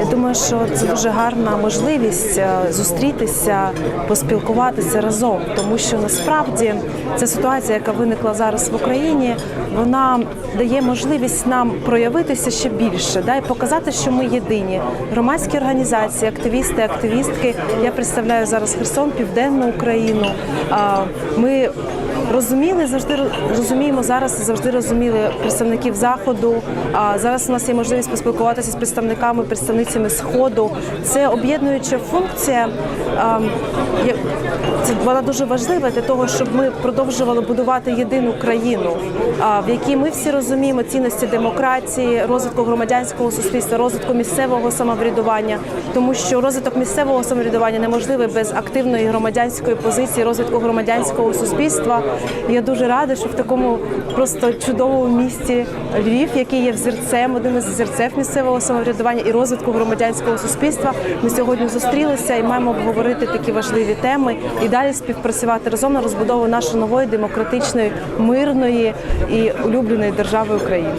Я думаю, що це дуже гарна можливість е, зустрітися, поспілкуватися разом, тому що насправді ця ситуація, яка виникла зараз в Україні, вона дає можливість нам проявитися ще більше, да, і показати, що ми єдині. Громадські організації, активісти, активістки. Я представляю зараз Херсон, Південну Україну. Ми розуміли завжди розуміємо зараз. Завжди розуміли представників заходу. А зараз у нас є можливість поспілкуватися з представниками, представницями сходу. Це об'єднуюча функція. Це вона дуже важлива для того, щоб ми продовжували будувати єдину країну, в якій ми всі розуміємо цінності демократії, розвитку громадянського суспільства, розвитку місцевого самоврядування, тому що розвиток місцевого самоврядування неможливий без активної громадянської позиції, розвитку громадянського суспільства. Я дуже рада, що в такому просто чудовому місті Львів, який є взірцем, один із взірців місцевого самоврядування і розвитку громадянського суспільства. Ми сьогодні зустрілися і маємо обговорити такі важливі теми і далі співпрацювати разом на розбудову нашої нової демократичної, мирної і улюбленої держави України.